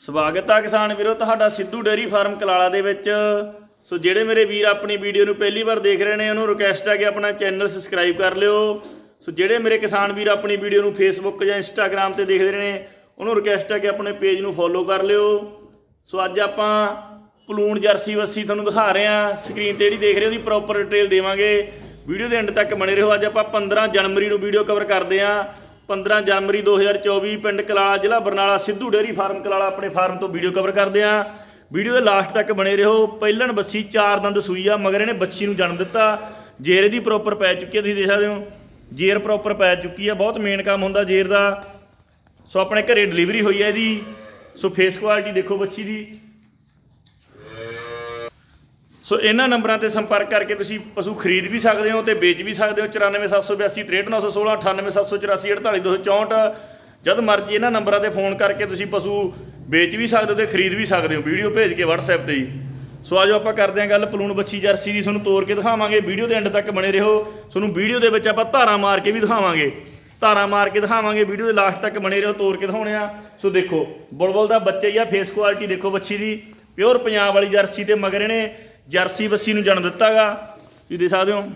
ਸਵਾਗਤ ਆ ਕਿਸਾਨ ਵੀਰੋ, ਤੁਹਾਡਾ ਸਿੱਧੂ ਡੇਅਰੀ ਫਾਰਮ ਕਲਾਲਾ ਦੇ ਵਿੱਚ। ਸੋ ਜਿਹੜੇ ਮੇਰੇ ਵੀਰ ਆਪਣੀ ਵੀਡੀਓ ਨੂੰ ਪਹਿਲੀ ਵਾਰ ਦੇਖ ਰਹੇ ਨੇ, ਉਹਨੂੰ ਰਿਕਵੈਸਟ ਹੈ ਕਿ ਆਪਣਾ ਚੈਨਲ ਸਬਸਕ੍ਰਾਈਬ ਕਰ ਲਿਓ। ਸੋ ਜਿਹੜੇ ਮੇਰੇ ਕਿਸਾਨ ਵੀਰ ਆਪਣੀ ਵੀਡੀਓ ਨੂੰ ਫੇਸਬੁੱਕ ਜਾਂ ਇੰਸਟਾਗ੍ਰam ਤੇ ਦੇਖਦੇ ਨੇ, ਉਹਨੂੰ ਰਿਕਵੈਸਟ ਹੈ ਕਿ ਆਪਣੇ ਪੇਜ ਨੂੰ ਫੋਲੋ ਕਰ ਲਿਓ। ਸੋ ਅੱਜ ਆਪਾਂ ਪਲੂਣ ਜਰਸੀ ਵੱਸੀ ਤੁਹਾਨੂੰ ਦਿਖਾ ਰਹੇ ਹਾਂ। ਸਕਰੀਨ ਤੇ ਜਿਹੜੀ ਦੇਖ ਰਹੇ ਹੋ, ਉਹਦੀ ਪ੍ਰੋਪਰ ਡਿਟੇਲ ਦੇਵਾਂਗੇ। ਵੀਡੀਓ ਦੇ ਐਂਡ ਤੱਕ ਬਣੇ ਰਹੋ। ਅੱਜ ਆਪਾਂ 15 ਜਨਵਰੀ ਨੂੰ ਵੀਡੀਓ ਕਵਰ ਕਰਦੇ ਹਾਂ। 15 ਜਨਵਰੀ 2024 ਪਿੰਡ ਕਲਾਲਾ ਜ਼ਿਲ੍ਹਾ ਬਰਨਾਲਾ ਸਿੱਧੂ ਡੇਅਰੀ ਫਾਰਮ ਕਲਾਲਾ ਆਪਣੇ ਫਾਰਮ ਤੋਂ ਵੀਡੀਓ ਕਵਰ ਕਰਦੇ ਹਾਂ। ਵੀਡੀਓ ਦੇ ਲਾਸਟ ਤੱਕ ਬਣੇ ਰਹੋ। ਪਹਿਲਣ ਬੱਸੀ ਚਾਰ ਦੰਦ ਸੂਈ ਆ, ਮਗਰ ਇਹਨੇ ਬੱਚੀ ਨੂੰ ਜਨਮ ਦਿੱਤਾ। ਜੇਰ ਇਹਦੀ ਪ੍ਰੋਪਰ ਪੈ ਚੁੱਕੀ ਆ, ਤੁਸੀਂ ਦੇਖ ਸਕਦੇ ਹੋ। ਜੇਰ ਪ੍ਰੋਪਰ ਪੈ ਚੁੱਕੀ ਆ, ਬਹੁਤ ਮੇਨ ਕੰਮ ਹੁੰਦਾ ਜੇਰ ਦਾ। ਸੋ ਆਪਣੇ ਘਰੇ ਡਿਲੀਵਰੀ ਹੋਈ ਹੈ ਇਹਦੀ। ਸੋ ਫੇਸ ਕੁਆਲਿਟੀ ਦੇਖੋ ਬੱਚੀ ਦੀ। ਸੋ ਇਹਨਾਂ ਨੰਬਰਾਂ ਤੇ ਸੰਪਰਕ ਕਰਕੇ ਤੁਸੀਂ ਪਸ਼ੂ ਖਰੀਦ ਵੀ ਸਕਦੇ ਹੋ ਤੇ ਵੇਚ ਵੀ ਸਕਦੇ ਹੋ। 94782 63916 98784 48264 ਜਦ ਮਰਜ਼ੀ ਇਹਨਾਂ ਨੰਬਰਾਂ ਤੇ ਫੋਨ ਕਰਕੇ ਤੁਸੀਂ ਪਸ਼ੂ ਵੇਚ ਵੀ ਸਕਦੇ ਹੋ ਤੇ ਖਰੀਦ ਵੀ ਸਕਦੇ ਹੋ ਵੀਡੀਓ ਭੇਜ ਕੇ WhatsApp ਤੇ ਜੀ ਸੋ ਆਜੋ ਆਪਾਂ ਕਰਦੇ ਹਾਂ ਗੱਲ ਪਲੂਣ ਬੱਚੀ ਜਰਸੀ ਦੀ। ਤੁਹਾਨੂੰ ਤੋੜ ਕੇ ਦਿਖਾਵਾਂਗੇ। ਵੀਡੀਓ ਦੇ ਐਂਡ ਤੱਕ ਬਣੇ ਰਹੋ। ਤੁਹਾਨੂੰ ਵੀਡੀਓ ਦੇ ਵਿੱਚ ਆਪਾਂ ਧਾਰਾ ਮਾਰ ਕੇ ਵੀ ਦਿਖਾਵਾਂਗੇ। ਧਾਰਾ ਮਾਰ ਕੇ ਦਿਖਾਵਾਂਗੇ। ਵੀਡੀਓ ਦੇ ਲਾਸਟ ਤੱਕ ਬਣੇ ਰਹੋ ਤੋੜ ਕੇ ਦਿਖਾਉਣੇ ਆ। ਸੋ ਦੇਖੋ, ਬੁਲਬੁਲ ਦਾ ਬੱਚਾ ਹੀ ਆ ਫੇਸ ਕੁਆਲਿਟੀ ਦੇਖੋ ਬੱਚੀ ਦੀ। ਪਿਓਰ ਪੰਜਾਬ ਵਾਲੀ ਜਰਸੀ ਤੇ ਮਗਰ ਇਹਨੇ ਜਰਸੀ ਬੱਸੀ ਨੂੰ ਜਨਮ ਦਿੱਤਾਗਾ। ਤੁਸੀਂ ਦੇਖ ਸਕਦੇ ਹੋ।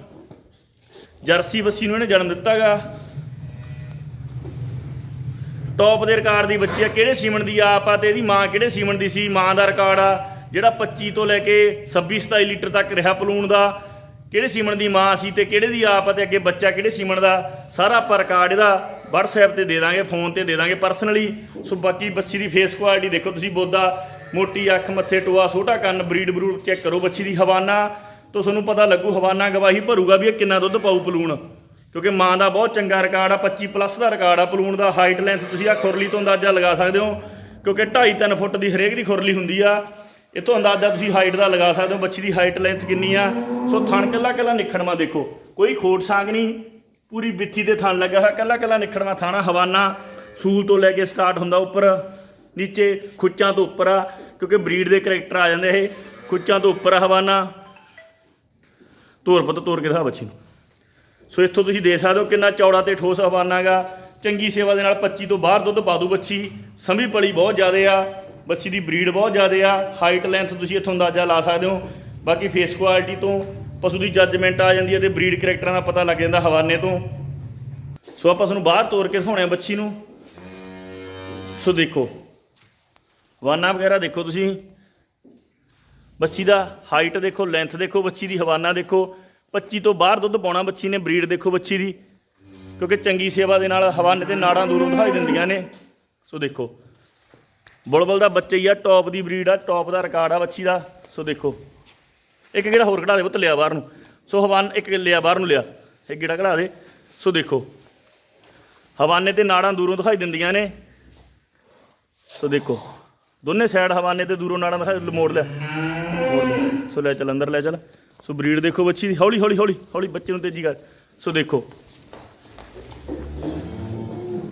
ਜਰਸੀ ਬੱਸੀ ਨੂੰ ਇਹਨੇ ਜਨਮ ਦਿੱਤਾਗਾ। ਟੌਪ ਦੇ ਰਿਕਾਰਡ ਦੀ ਬੱਚੀ ਆ, ਕਿਹੜੇ ਸੀਮਨ ਦੀ ਆਪ ਆ ਤੇ ਇਹਦੀ ਮਾਂ ਕਿਹੜੇ ਸੀਮਨ ਦੀ ਸੀ? ਮਾਂ ਦਾ ਰਿਕਾਰਡ ਆ, ਜਿਹੜਾ 25 ਤੋਂ ਲੈ ਕੇ 26 27 ਲੀਟਰ ਤੱਕ ਰਿਹਾ ਪਲੂਣ ਦਾ। ਕਿਹੜੇ ਸੀਮਨ ਦੀ ਮਾਂ ਸੀ ਤੇ ਕਿਹੜੇ ਦੀ ਆਪ ਆ ਤੇ ਅੱਗੇ ਬੱਚਾ ਕਿਹੜੇ ਸੀਮਨ ਦਾ? ਸਾਰਾ ਆਪਾਂ ਰਿਕਾਰਡ ਇਹਦਾ WhatsApp ਤੇ ਦੇ ਦਾਂਗੇ ਫੋਨ ਤੇ ਦੇ ਦਾਂਗੇ ਪਰਸਨਲੀ ਸੋ ਬਾਕੀ ਬੱਸੀ ਦੀ ਫੇਸ ਕੁਆਲਿਟੀ ਦੇਖੋ ਤੁਸੀਂ ਬੋਦਾ। ਮੋਟੀ ਅੱਖ, ਮੱਥੇ ਟੋਆ, ਛੋਟਾ ਕੰਨ, ਬਰੀਡ ਬਰੂਡ ਚੈੱਕ ਕਰੋ ਬੱਚੀ ਦੀ ਹਵਾਨਾ। ਤੋਂ ਤੁਹਾਨੂੰ ਪਤਾ ਲੱਗੂ ਹਵਾਨਾ ਗਵਾਹੀ ਭਰੂਗਾ ਵੀ ਇਹ ਕਿੰਨਾ ਦੁੱਧ ਪਾਉ ਪਲੂਣ। ਕਿਉਂਕਿ ਮਾਂ ਦਾ ਬਹੁਤ ਚੰਗਾ ਰਿਕਾਰਡ ਆ 25 ਪਲੱਸ ਦਾ ਰਿਕਾਰਡ ਆ ਪਲੂਣ ਦਾ। ਹਾਈਟ ਲੈਂਥ ਤੁਸੀਂ ਆ ਖੁਰਲੀ ਤੋਂ ਅੰਦਾਜ਼ਾ ਲਗਾ ਸਕਦੇ ਹੋ, ਕਿਉਂਕਿ 2.5 3 ਫੁੱਟ ਦੀ ਹਰੇਕ ਦੀ ਖੁਰਲੀ ਹੁੰਦੀ ਆ। ਇਤੋਂ ਅੰਦਾਜ਼ਾ ਤੁਸੀਂ ਹਾਈਟ ਦਾ ਲਗਾ ਸਕਦੇ ਹੋ ਬੱਚੀ ਦੀ ਹਾਈਟ ਲੈਂਥ ਕਿੰਨੀ ਆ। ਸੋ ਥਣ ਕੱਲਾ ਕੱਲਾ ਨਿਖੜਵਾ ਦੇਖੋ। ਕੋਈ ਖੋਟ ਸਾਂਗ ਨਹੀਂ, ਪੂਰੀ ਬਿੱਥੀ ਤੇ ਥਣ ਲੱਗਾ ਹੋਇਆ, ਕੱਲਾ ਕੱਲਾ ਨਿਖੜਵਾ ਥਾਣਾ ਹਵਾਨਾ। ਸੂਲ ਤੋਂ ਲੈ ਕੇ ਸਟਾਰਟ ਹੁੰਦਾ ਉੱਪਰ, ਨੀਚੇ ਖੁੱਚਾਂ ਤੋਂ ਉੱਪਰ ਆ। ਕਿਉਂਕਿ ਬਰੀਡ ਦੇ ਕਰੈਕਟਰ ਆ ਜਾਂਦੇ ਇਹ ਕੁੱਚਾਂ ਤੋਂ ਉੱਪਰ ਹਵਾਨਾ। ਤੋਰ ਪੁੱਤ ਤੋਰ ਕੇ ਦਿਖਾ ਬੱਚੀ ਨੂੰ। ਸੋ ਇੱਥੋਂ ਤੁਸੀਂ ਦੇਖ ਸਕਦੇ ਹੋ ਕਿੰਨਾ ਚੌੜਾ ਤੇ ਠੋਸ ਹਵਾਨਾ ਹੈਗਾ। ਚੰਗੀ ਸੇਵਾ ਦੇ ਨਾਲ 25 ਤੋਂ ਬਾਹਰ ਦੁੱਧ ਪਾ ਦੂ ਬੱਚੀ। ਸੰਭੀ ਪਲੀ ਬਹੁਤ ਜ਼ਿਆਦੇ ਆ। ਬੱਚੀ ਦੀ ਬਰੀਡ ਬਹੁਤ ਜ਼ਿਆਦੇ ਆ। ਹਾਈਟ, ਲੈਂਥ ਤੁਸੀਂ ਇੱਥੋਂ ਅੰਦਾਜ਼ਾ ਲਾ ਸਕਦੇ ਹੋ। ਬਾਕੀ ਫੇਸ ਕੁਆਲਿਟੀ ਤੋਂ ਪਸ਼ੂ ਦੀ ਜੱਜਮੈਂਟ ਆ ਜਾਂਦੀ ਹੈ ਤੇ ਬਰੀਡ ਕਰੈਕਟਰਾਂ ਦਾ ਪਤਾ ਲੱਗ ਜਾਂਦਾ ਹਵਾਨੇ ਤੋਂ। ਸੋ ਆਪਾਂ ਤੁਹਾਨੂੰ ਬਾਹਰ ਤੋਰ ਕੇ ਦਿਖਾਉਣੇ ਆ ਬੱਚੀ ਨੂੰ। ਸੋ ਦੇਖੋ ਹਵਾਨਾ ਵਗੈਰਾ ਦੇਖੋ ਤੁਸੀਂ। ਬੱਚੀ ਦਾ ਹਾਈਟ ਦੇਖੋ ਲੈਂਥ ਦੇਖੋ, ਬੱਚੀ ਦੀ ਹਵਾਨਾ ਦੇਖੋ। 25 ਤੋਂ ਬਾਹਰ ਦੁੱਧ ਪਾਉਣਾ ਬੱਚੀ ਨੇ ਬਰੀਡ ਦੇਖੋ ਬੱਚੀ ਦੀ। ਕਿਉਂਕਿ ਚੰਗੀ ਸੇਵਾ ਦੇ ਨਾਲ ਹਵਾਨੇ ਤੇ ਨਾੜਾਂ ਦੂਰੋਂ ਦਿਖਾਈ ਦਿੰਦੀਆਂ ਨੇ। ਸੋ ਦੇਖੋ। ਬੁਲਬੁਲ ਦਾ ਬੱਚਾ ਹੀ ਆ ਟੌਪ ਦੀ ਬਰੀਡ ਆ ਟੌਪ ਦਾ ਰਿਕਾਰਡ ਆ ਬੱਚੀ ਦਾ। ਸੋ ਦੇਖੋ। ਇੱਕ ਕਿਹੜਾ ਹੋਰ ਕਢਾ ਦੇ ਪੁੱਤ, ਲਿਆ ਬਾਹਰ ਨੂੰ। ਸੋ ਹਵਾਨ, ਇੱਕ ਲਿਆ, ਬਾਹਰ ਨੂੰ ਲਿਆ। ਇੱਕ ਕਿਹੜਾ ਕਢਾ ਦੇ। ਸੋ ਦੇਖੋ। ਹਵਾਨੇ ਤੇ ਨਾੜਾਂ ਦੂਰੋਂ ਦਿਖਾਈ ਦਿੰਦੀਆਂ ਨੇ। ਸੋ ਦੇਖੋ। ਦੋਨੇ ਸਾਈਡ ਹਵਾਨੇ ਤੇ ਦੂਰੋਂ ਨਾੜਾਂ ਦਿਖਾਈ ਮੋੜ ਲਿਆ। ਸੋ ਲੈ ਚੱਲ, ਅੰਦਰ ਲੈ ਚੱਲ। ਸੋ ਬਰੀਡ ਦੇਖੋ ਬੱਚੀ ਦੀ, ਹੌਲੀ ਹੌਲੀ ਹੌਲੀ ਹੌਲੀ ਬੱਚੇ ਨੂੰ ਤੇਜ਼ੀ ਕਰ। ਸੋ ਦੇਖੋ।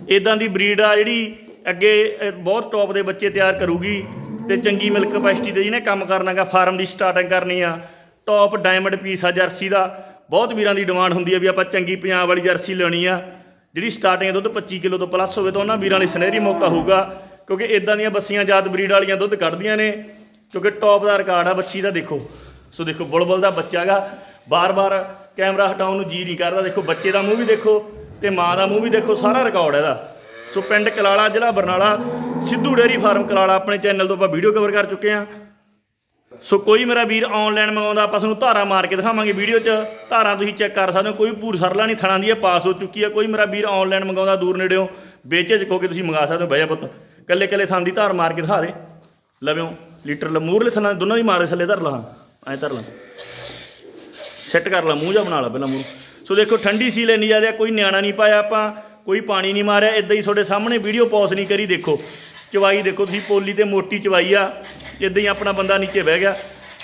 ਇਦਾਂ ਦੀ ਬਰੀਡ ਆ ਜਿਹੜੀ ਅੱਗੇ ਬਹੁਤ ਟੌਪ ਦੇ ਬੱਚੇ ਤਿਆਰ ਕਰੂਗੀ ਤੇ ਚੰਗੀ ਮਿਲਕ ਕਪੈਸਿਟੀ ਤੇ ਜਿਹਨੇ ਕੰਮ ਕਰਨਾਗਾ ਫਾਰਮ ਦੀ ਸਟਾਰਟਿੰਗ ਕਰਨੀ ਆ। ਟੌਪ ਡਾਇਮੰਡ ਪੀਸ ਆ ਜਰਸੀ ਦਾ। ਬਹੁਤ ਵੀਰਾਂ ਦੀ ਡਿਮਾਂਡ ਹੁੰਦੀ ਆ ਵੀ ਆਪਾਂ ਚੰਗੀ ਪੰਜਾਬ ਵਾਲੀ ਜਰਸੀ ਲੈਣੀ ਆ। ਜਿਹੜੀ ਸਟਾਰਟਿੰਗ ਦੁੱਧ 25 ਕਿਲੋ ਤੋਂ ਪਲੱਸ ਹੋਵੇ ਤਾਂ ਉਹਨਾਂ ਵੀਰਾਂ ਲਈ ਸੁਨਹਿਰੀ ਮੌਕਾ ਹੋਊਗਾ। ਕਿਉਂਕਿ ਇਦਾਂ ਦੀਆਂ ਬੱਸੀਆਂ ਜਾਤ ਬਰੀਡ ਵਾਲੀਆਂ ਦੁੱਧ ਕੱਢਦੀਆਂ ਨੇ, ਕਿਉਂਕਿ ਟੌਪ ਦਾ ਰਿਕਾਰਡ ਆ ਬੱਚੀ ਦਾ ਦੇਖੋ। ਸੋ ਦੇਖੋ, ਬੁਲਬੁਲ ਦਾ ਬੱਚਾ ਗਾ ਬਾਰ-ਬਾਰ ਕੈਮਰਾ ਹਟਾਉਣ ਨੂੰ ਜੀ ਨਹੀਂ ਕਰਦਾ। ਦੇਖੋ, ਬੱਚੇ ਦਾ ਮੂੰਹ ਵੀ ਦੇਖੋ ਤੇ ਮਾਂ ਦਾ ਮੂੰਹ ਵੀ ਦੇਖੋ, ਸਾਰਾ ਰਿਕਾਰਡ ਇਹਦਾ। ਸੋ ਪਿੰਡ ਕਲਾਲਾ, ਜ਼ਿਲ੍ਹਾ ਬਰਨਾਲਾ, ਸਿੱਧੂ ਡੇਅਰੀ ਫਾਰਮ ਕਲਾਲਾ ਆਪਣੇ ਚੈਨਲ ਤੋਂ ਆਪਾਂ ਵੀਡੀਓ ਕਵਰ ਕਰ ਚੁੱਕੇ ਹਾਂ। ਸੋ ਕੋਈ ਮੇਰਾ ਵੀਰ ਆਨਲਾਈਨ ਮੰਗਾਉਂਦਾ, ਆਪਾਂ ਤੁਹਾਨੂੰ ਧਾਰਾ ਮਾਰ ਕੇ ਦਿਖਾਵਾਂਗੇ ਵੀਡੀਓ 'ਚ। ਧਾਰਾ ਤੁਸੀਂ ਚੈੱਕ ਕਰ ਸਕਦੇ ਹੋ, ਕੋਈ ਭੂਰ ਸਰਲਾ ਨਹੀਂ, ਥਣਾ ਦੀ ਹੈ ਪਾਸ ਹੋ ਚੁੱਕੀ ਹੈ ਕੋਈ ਮੇਰਾ ਵੀਰ ਆਨਲਾਈਨ ਮੰਗਾਉਂਦਾ, ਦੂਰ ਨੇੜਿਓਂ, ਵੇਚੇ ਚੁੱਕੋ ਕੇ ਤੁਸੀਂ ਮੰਗਾ ਸਕਦੇ ਹੋ। ਬਈਆ ਪੁੱਤ। ਕੱਲੇ ਕੱਲੇ ਥਾਂ ਦੀ ਧਾਰ ਮਾਰ ਕੇ ਦਿਖਾ ਦੇ। ਲਵਿਓ ਲੀਟਰ ਲਮੂਰਲੇ ਥਣਾ ਦੋਨਾਂ ਦੀ ਮਾਰੇ ਥੱਲੇ ਧਰ ਲਾ। ਐ ਧਰ ਲਾ। ਸੈੱਟ ਕਰ ਲਾ, ਮੂੰਹ ਜਾ ਬਣਾ ਲਾ ਪਹਿਲਾਂ ਮੂੰਹ। ਸੋ ਦੇਖੋ, ਠੰਡੀ ਸੀ ਲੈਣੀ ਜਾਂਦੇ ਕੋਈ ਨਿਆਣਾ ਨਹੀਂ ਪਾਇਆ ਆਪਾਂ, ਕੋਈ ਪਾਣੀ ਨਹੀਂ ਮਾਰਿਆ। ਇਦਾਂ ਹੀ ਤੁਹਾਡੇ ਸਾਹਮਣੇ ਵੀਡੀਓ ਪੌਜ਼ ਨਹੀਂ ਕਰੀ, ਦੇਖੋ। ਚਵਾਈ ਦੇਖੋ ਤੁਸੀਂ, ਪੋਲੀ ਤੇ ਮੋਟੀ ਚਵਾਈ ਆ। ਇਦਾਂ ਹੀ ਆਪਣਾ ਬੰਦਾ ਨੀਚੇ ਬਹਿ ਗਿਆ।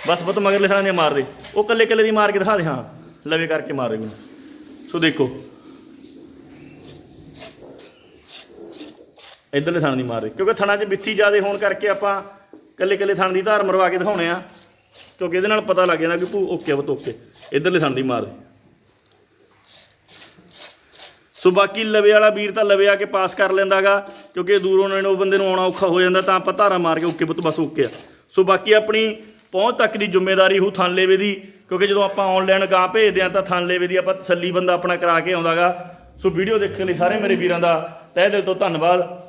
ਬਸ ਬਤ ਮਗਰਲੇ ਥਾਂ ਦੇ ਮਾਰ ਦੇ। ਉਹ ਕੱਲੇ ਕੱਲੇ ਦੀ ਮਾਰ ਕੇ ਦਿਖਾ ਦੇ, ਹਾਂ। ਲਵੇ ਕਰਕੇ ਮਾਰ ਦੇ ਮੈਨੂੰ। ਸੋ ਦੇਖੋ। ਇਧਰਲੇ ਥਣ ਦੀ ਮਾਰ ਕਿਉਂਕਿ ਥਣਾ 'ਚ ਬਿੱਥੀ ਜ਼ਿਆਦੇ ਹੋਣ ਕਰਕੇ ਆਪਾਂ ਕੱਲੇ ਕੱਲੇ ਥਣ ਦੀ ਧਾਰ ਮਰਵਾ ਕੇ ਦਿਖਾਉਣੇ ਆ। ਕਿਉਂਕਿ ਇਹਦੇ ਨਾਲ ਪਤਾ ਲੱਗ ਜਾਂਦਾ ਕਿ ਭੂ ਓਕੇ ਬਤ ਓਕੇ। ਇਧਰਲੇ ਥਣ ਦੀ ਮਾਰ ਸੋ ਬਾਕੀ ਲਵੇ ਵਾਲਾ ਵੀਰ ਤਾਂ ਲਵੇ ਆ ਕੇ ਪਾਸ ਕਰ ਲੈਂਦਾਗਾ ਕਿਉਂਕਿ ਦੂਰੋਂ ਉਹਨਾਂ ਉਹ ਬੰਦੇ ਨੂੰ ਆਉਣਾ ਔਖਾ ਹੋ ਜਾਂਦਾ ਤਾਂ ਆਪਾਂ ਧਾਰਾ ਮਾਰ ਕੇ ਓਕੇ ਪੁੱਤ ਬਸ ਓਕੇ ਆ। ਸੋ ਬਾਕੀ ਆਪਣੀ ਪਹੁੰਚ ਤੱਕ ਦੀ ਜ਼ਿੰਮੇਵਾਰੀ ਹੂ ਥਣ ਲੇਵੇ ਦੀ, ਕਿਉਂਕਿ ਜਦੋਂ ਆਪਾਂ ਆਨਲਾਈਨ ਗਾਂ ਭੇਜਦੇ ਆ ਤਾਂ ਥਣ ਲੇਵੇ ਦੀ ਆਪਾਂ ਤਸੱਲੀ ਬੰਦਾ ਆਪਣਾ ਕਰਾ ਕੇ ਆਉਂਦਾਗਾ ਸੋ ਵੀਡੀਓ ਦੇਖਣ ਲਈ ਸਾਰੇ ਮੇਰੇ ਵੀਰਾਂ ਦਾ ਤਹਿ ਦਿਲ ਤੋਂ ਧੰਨਵਾਦ।